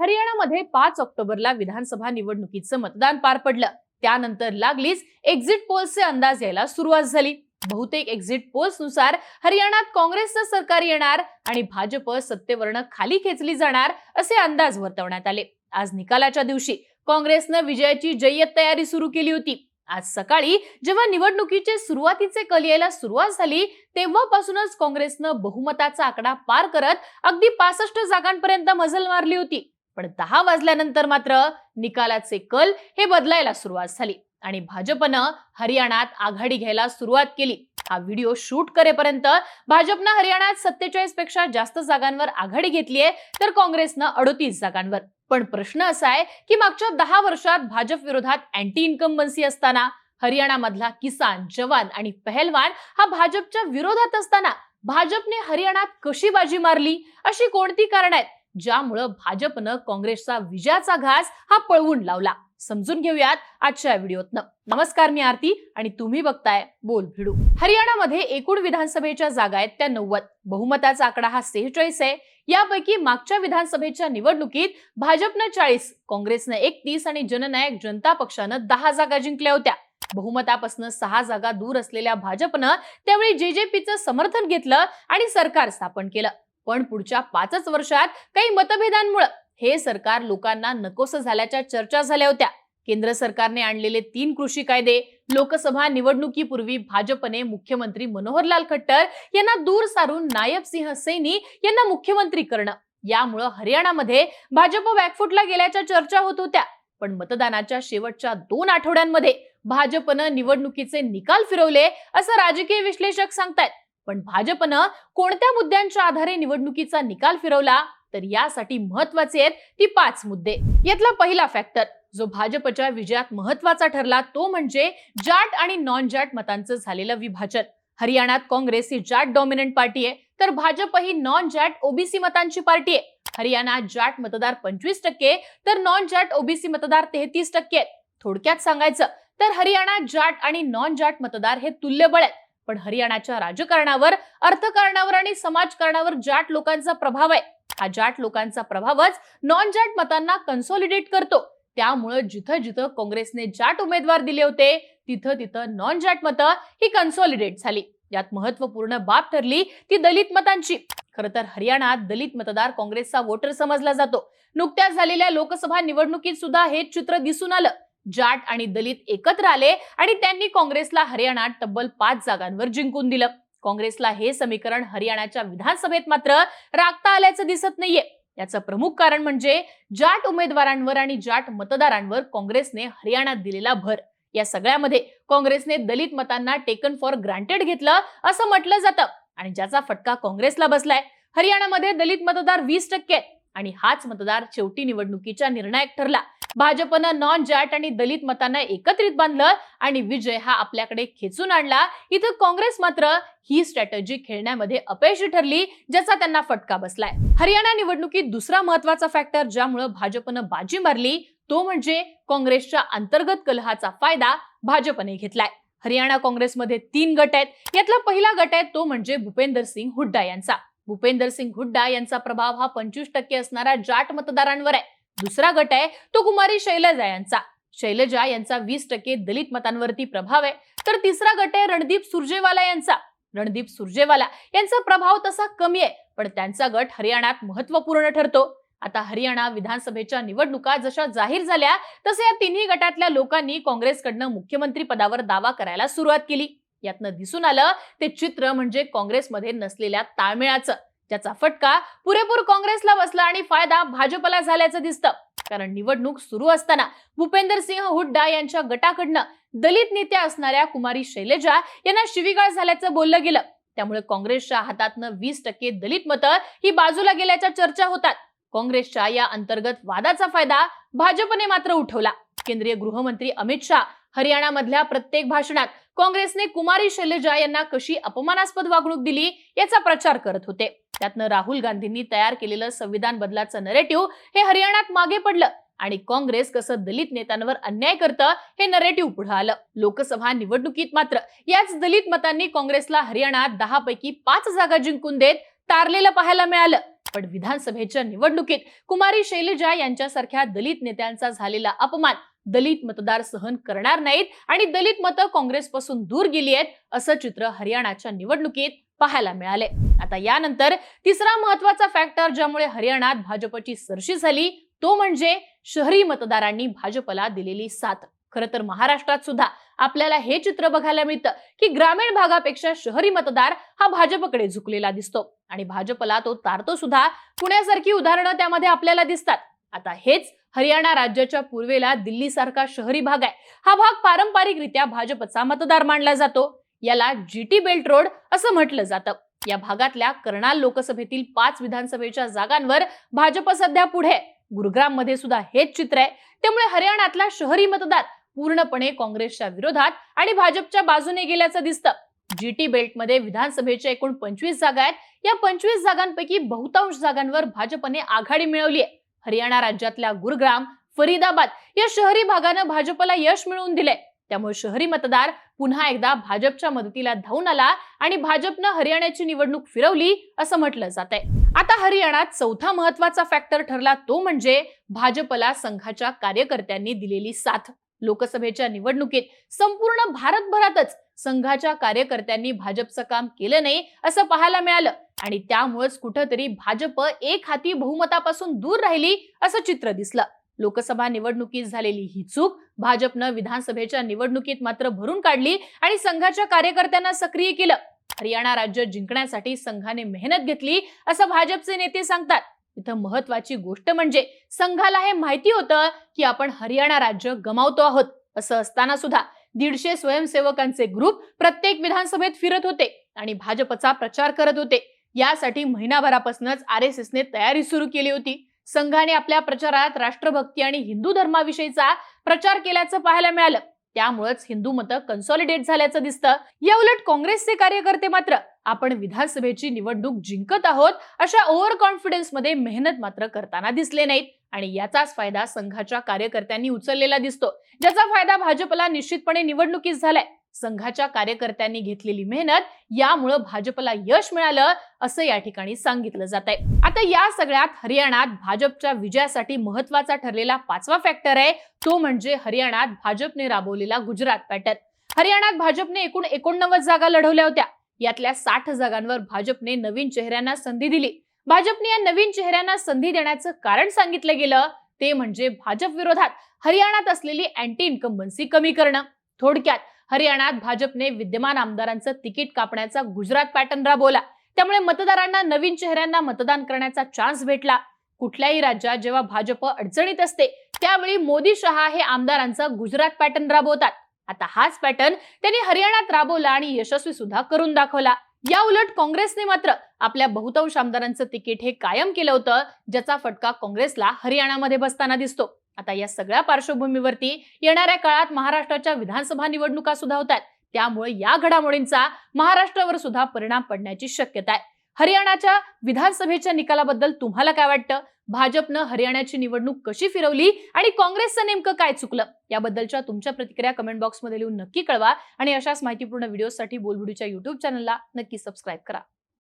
हरियाणामध्ये पाच ऑक्टोबरला विधानसभा निवडणुकीचं मतदान पार पडलं. त्यानंतर लागलीच एक्झिट पोल्सचे अंदाज यायला सुरुवात झाली. बहुतेक एक्झिट पोल्सनुसार हरियाणात काँग्रेसचं सरकार येणार आणि भाजप सत्तेवरनं खाली खेचली जाणार असे अंदाज वर्तवण्यात आले. आज निकालाच्या दिवशी काँग्रेसनं विजयाची जय्यत तयारी सुरू केली होती. आज सकाळी जेव्हा निवडणुकीचे सुरुवातीचे कल यायला सुरुवात झाली तेव्हापासूनच काँग्रेसनं बहुमताचा आकडा पार करत अगदी पासष्ट जागांपर्यंत मजल मारली होती. पण दहा वाजल्यानंतर मात्र निकालाचे कल हे बदलायला सुरुवात झाली आणि भाजपनं हरियाणात आघाडी घ्यायला सुरुवात केली. हा व्हिडिओ शूट करेपर्यंत भाजपनं हरियाणात सत्तेचाळीसपेक्षा जास्त जागांवर आघाडी घेतलीये तर काँग्रेसनं अडोतीस जागांवर. पण प्रश्न असा आहे की मागच्या दहा वर्षात भाजप विरोधात अँटी इन्कम्बन्सी असताना हरियाणामधला किसान जवान आणि पहलवान हा भाजपच्या विरोधात असताना भाजपने हरियाणात कशी बाजी मारली अशी कोणती कारण आहेत? ज्यामुळं भाजपनं काँग्रेसचा विजयाचा घास हा पळवून लावला. समजून घेऊयात आजच्या व्हिडिओतनं. नमस्कार मी आरती आणि तुम्ही बघताय बोल भिडू. हरियाणामध्ये एकूण विधानसभेच्या जागा आहेत त्या नव्वद. बहुमताचा आकडा हा सेहेचाळीस आहे. यापैकी मागच्या विधानसभेच्या निवडणुकीत भाजपनं चाळीस काँग्रेसनं एकतीस आणि जननायक जनता पक्षानं दहा जागा जिंकल्या होत्या. बहुमतापासून सहा जागा दूर असलेल्या भाजपनं त्यावेळी जेजेपीचं समर्थन घेतलं आणि सरकार स्थापन केलं. पण पुढच्या पाचच वर्षात काही मतभेदांमुळे हे सरकार लोकांना नकोसं झाल्याच्या चर्चा झाल्या होत्या. केंद्र सरकारने आणलेले तीन कृषी कायदे लोकसभा निवडणुकीपूर्वी भाजपने मुख्यमंत्री मनोहरलाल खट्टर यांना दूर सारून नायब सिंह सैनी यांना मुख्यमंत्री करणं. यामुळं हरियाणामध्ये भाजप बॅकफुटला गेल्याच्या चर्चा होत होत्या. पण मतदानाच्या शेवटच्या दोन आठवड्यांमध्ये भाजपनं निवडणुकीचे निकाल फिरवले असं राजकीय विश्लेषक सांगतायत. पण भाजपनं कोणत्या मुद्द्यांच्या आधारे निवडणुकीचा निकाल फिरवला तर यासाठी महत्त्वाचे आहेत ती पाच मुद्दे. यातला पहिला फॅक्टर जो भाजपच्या विजयात महत्त्वाचा ठरला तो म्हणजे जाट आणि नॉन जाट मतांचं झालेलं विभाजन. हरियाणात काँग्रेस ही जाट डॉमिनंट पार्टी आहे तर भाजप ही नॉन जाट ओबीसी मतांची पार्टी आहे. हरियाणात जाट मतदार पंचवीस टक्के तर नॉन जाट ओबीसी मतदार तेहतीस टक्के आहेत. थोडक्यात सांगायचं तर हरियाणात जाट आणि नॉन जाट मतदार हे तुल्यबळ आहेत. पण हरियाणाच्या राजकारणावर अर्थकारणावर आणि समाजकारणावर जाट लोकांचा प्रभाव आहे. हा जाट लोकांचा प्रभावच नॉन जाट मतांना कन्सॉलिडेट करतो. त्यामुळं जिथं जिथं काँग्रेसने जाट उमेदवार दिले होते तिथं तिथं नॉन जाट मतं ही कन्सॉलिडेट झाली. यात महत्त्वपूर्ण बाब ठरली ती दलित मतांची. खरं तर हरियाणात दलित मतदार काँग्रेसचा वोटर समजला जातो. नुकत्याच झालेल्या लोकसभा निवडणुकीत सुद्धा हे चित्र दिसून आलं. जाट आणि दलित एकत्र आले आणि त्यांनी काँग्रेसला हरियाणात तब्बल पाच जागांवर जिंकून दिलं. काँग्रेसला हे समीकरण हरियाणाच्या विधानसभेत मात्र राखता आल्याचं दिसत नाहीये. याचं प्रमुख कारण म्हणजे जाट उमेदवारांवर आणि जाट मतदारांवर काँग्रेसने हरियाणात दिलेला भर. या सगळ्यामध्ये काँग्रेसने दलित मतांना टेकन फॉर ग्रांटेड घेतलं असं म्हटलं जातं. आणि ज्याचा फटका काँग्रेसला बसलाय. हरियाणामध्ये दलित मतदार वीस टक्के आहेत. आणि हाच मतदार शेवटी निवडणुकीच्या निर्णायक ठरला. भाजपनं नॉन जाट आणि दलित मतांना एकत्रित बांधलं आणि विजय हा आपल्याकडे खेचून आणला. इथं काँग्रेस मात्र ही स्ट्रॅटजी खेळण्यामध्ये अपयशी ठरली ज्याचा त्यांना फटका बसलाय. हरियाणा निवडणुकीत दुसरा महत्त्वाचा फॅक्टर ज्यामुळे भाजपनं बाजी मारली तो म्हणजे काँग्रेसच्या अंतर्गत कलहाचा फायदा भाजपने घेतलाय. हरियाणा काँग्रेसमध्ये तीन गट आहेत. यातला पहिला गट आहे तो म्हणजे भूपेंदर सिंग हुड्डा यांचा. भूपेंदर सिंग हुड्डा यांचा प्रभाव हा पंचवीस टक्के असणाऱ्या जाट मतदारांवर आहे. दुसरा गट आहे तो कुमारी शैलजा यांचा. शैलजा यांचा वीस टक्के दलित मतांवरती प्रभाव आहे. तर तिसरा गट आहे रणदीप सुरजेवाला यांचा. रणदीप सुरजेवाला यांचा प्रभाव तसा कमी आहे पण त्यांचा गट हरियाणात महत्त्वपूर्ण ठरतो. आता हरियाणा विधानसभेच्या निवडणुका जशा जाहीर झाल्या तसे या तिन्ही गटातल्या लोकांनी काँग्रेसकडनं मुख्यमंत्री पदावर दावा करायला सुरुवात केली. यातनं दिसून आलं ते चित्र म्हणजे काँग्रेसमध्ये नसलेल्या ताळमेळाचं. ज्याचा फटका पुरेपूर काँग्रेसला बसला आणि फायदा भाजपला झाल्याचं दिसतं. कारण निवडणूक सुरू असताना भूपेंदर सिंह हुड्डा यांच्या गटाकडनं दलित नेत्या असणाऱ्या कुमारी शैलजा यांना शिवीगाळ झाल्याचं बोललं गेलं. त्यामुळे काँग्रेसच्या हातातनं वीस टक्के दलित मतं ही बाजूला गेल्याच्या चर्चा होतात. काँग्रेसच्या या अंतर्गत वादाचा फायदा भाजपने मात्र उठवला. केंद्रीय गृहमंत्री अमित शहा हरियाणामधल्या प्रत्येक भाषणात काँग्रेसने कुमारी शैलजा यांना कशी अपमानास्पद वागणूक दिली याचा प्रचार करत होते. त्यातनं राहुल गांधींनी तयार केलेलं संविधान बदलाचं नरेटिव्ह हे हरियाणात मागे पडलं आणि काँग्रेस कसं दलित नेत्यांवर अन्याय करतं हे नरेटिव्ह पुढे आलं. लोकसभा निवडणुकीत मात्र याच दलित मतांनी काँग्रेसला हरियाणात दहा पैकी पाच जागा जिंकून देत तारलेलं पाहायला मिळालं. पण विधानसभेच्या निवडणुकीत कुमारी शैलजा यांच्यासारख्या दलित नेत्यांचा झालेला अपमान दलित मतदार सहन करणार नाहीत आणि दलित मतं काँग्रेसपासून दूर गेली आहेत असं चित्र हरियाणाच्या निवडणुकीत पाहायला मिळाले आता यानंतर तिसरा महत्त्वाचा फॅक्टर ज्यामुळे हरियाणात भाजपची सरशी झाली तो म्हणजे शहरी मतदारांनी भाजपला दिलेली साथ. खरं तर महाराष्ट्रात सुद्धा आपल्याला हे चित्र बघायला मिळतं की ग्रामीण भागापेक्षा शहरी मतदार हा भाजपकडे झुकलेला दिसतो आणि भाजपला तो तारतो सुद्धा पुण्यासारखी उदाहरणं त्यामध्ये आपल्याला दिसतात. आता हेच हरियाणा राज्याच्या पूर्वेला दिल्ली सारखा शहरी भाग आहे. हा भाग पारंपरिकरित्या भाजपचा मतदार मानला जातो. याला जीटी बेल्ट रोड असं म्हटलं जातं. या भागातल्या कर्नाल लोकसभेतील पाच विधानसभेच्या जागांवर भाजप सध्या पुढे गुरुग्राममध्ये सुद्धा हेच चित्र आहे. त्यामुळे हरियाणातला शहरी मतदार पूर्णपणे काँग्रेसच्या विरोधात आणि भाजपच्या बाजूने गेल्याचं दिसतं. जीटी बेल्टमध्ये विधानसभेच्या एकूण पंचवीस जागा आहेत. या पंचवीस जागांपैकी बहुतांश जागांवर भाजपने आघाडी मिळवली आहे. हरियाणा राज्यातल्या गुरुग्राम फरीदाबाद या शहरी भागानं भाजपला यश मिळवून दिलंय. त्यामुळे शहरी मतदार पुन्हा एकदा भाजपच्या मदतीला धावून आला आणि भाजपनं हरियाणाची निवडणूक फिरवली असं म्हटलं जात आहे आता हरियाणात चौथा महत्त्वाचा फॅक्टर ठरला तो म्हणजे भाजपला संघाच्या कार्यकर्त्यांनी दिलेली साथ. लोकसभेच्या निवडणुकीत संपूर्ण भारतभरातच संघाच्या कार्यकर्त्यांनी भाजपचं काम केलं नाही असं पाहायला मिळालं. आणि त्यामुळेच कुठंतरी भाजप एक हाती बहुमतापासून दूर राहिली असं चित्र दिसलं. लोकसभा निवडणुकीत झालेली ही चूक भाजपनं विधानसभेच्या निवडणुकीत मात्र भरून काढली आणि संघाच्या कार्यकर्त्यांना सक्रिय केलं. हरियाणा राज्य जिंकण्यासाठी संघाने मेहनत घेतली असं भाजपचे नेते सांगतात. इथं महत्वाची गोष्ट म्हणजे संघाला हे माहिती होतं की आपण हरियाणा राज्य गमावतो आहोत असं असताना सुद्धा दीडशे स्वयंसेवकांचे ग्रुप प्रत्येक विधानसभेत फिरत होते आणि भाजपचा प्रचार करत होते. यासाठी महिनाभरापासूनच आर एस एसने तयारी सुरू केली होती. संघाने आपल्या प्रचारात राष्ट्रभक्ती आणि हिंदू धर्माविषयीचा प्रचार केल्याचं पाहायला मिळालं. त्यामुळेच हिंदू मतं कन्सॉलिडेट झाल्याचं दिसतं. या उलट काँग्रेसचे कार्यकर्ते मात्र आपण विधानसभेची निवडणूक जिंकत आहोत अशा ओव्हर कॉन्फिडन्समध्ये मेहनत मात्र करताना दिसले नाहीत. आणि याचाच फायदा संघाच्या कार्यकर्त्यांनी उचललेला दिसतो. ज्याचा फायदा भाजपला निश्चितपणे निवडणुकीत झालाय. संघाच्या कार्यकर्त्यांनी घेतलेली मेहनत यामुळं भाजपला यश मिळालं असं या ठिकाणी सांगितलं जात आहे आता या सगळ्यात हरियाणात भाजपच्या विजयासाठी महत्त्वाचा ठरलेला पाचवा फॅक्टर आहे तो म्हणजे हरियाणात भाजपने राबवलेला गुजरात पॅटर्न हरियाणात भाजपने एकूण एकोणनव्वद जागा लढवल्या होत्या. यातल्या साठ जागांवर भाजपने नवीन चेहऱ्यांना संधी दिली. भाजपने या नवीन चेहऱ्यांना संधी देण्याचं कारण सांगितलं गेलं ते म्हणजे भाजप विरोधात. हरियाणात असलेली अँटी इन्कम्बन्सी कमी करणं. थोडक्यात हरियाणात भाजपने विद्यमान आमदारांचं तिकीट कापण्याचा गुजरात पॅटर्न राबवला. त्यामुळे मतदारांना नवीन चेहऱ्यांना मतदान करण्याचा चान्स भेटला. कुठल्याही राज्यात जेव्हा भाजप अडचणीत असते त्यावेळी मोदी शहा हे आमदारांचा गुजरात पॅटर्न राबवतात. आता हाच पॅटर्न त्यांनी हरियाणात राबवला आणि यशस्वी सुद्धा करून दाखवला. या उलट काँग्रेसने मात्र आपल्या बहुतांश आमदारांचं तिकीट हे कायम केलं होतं ज्याचा फटका काँग्रेसला हरियाणामध्ये बसताना दिसतो. आता या सगळ्या पार्श्वभूमीवरती येणाऱ्या काळात महाराष्ट्राच्या विधानसभा निवडणुका सुद्धा होतात. त्यामुळे या घडामोडींचा महाराष्ट्रावर सुद्धा परिणाम पडण्याची शक्यता आहे. हरियाणाच्या विधानसभेच्या निकालाबद्दल तुम्हाला काय वाटतं? भाजपनं हरियाणाची निवडणूक कशी फिरवली आणि काँग्रेसचं नेमकं काय चुकलं? याबद्दलच्या तुमच्या प्रतिक्रिया कमेंट बॉक्समध्ये लिहून नक्की कळवा आणि अशाच माहितीपूर्ण व्हिडिओसाठी बोलबुडीच्या युट्यूब चॅनलला नक्की सबस्क्राईब करा.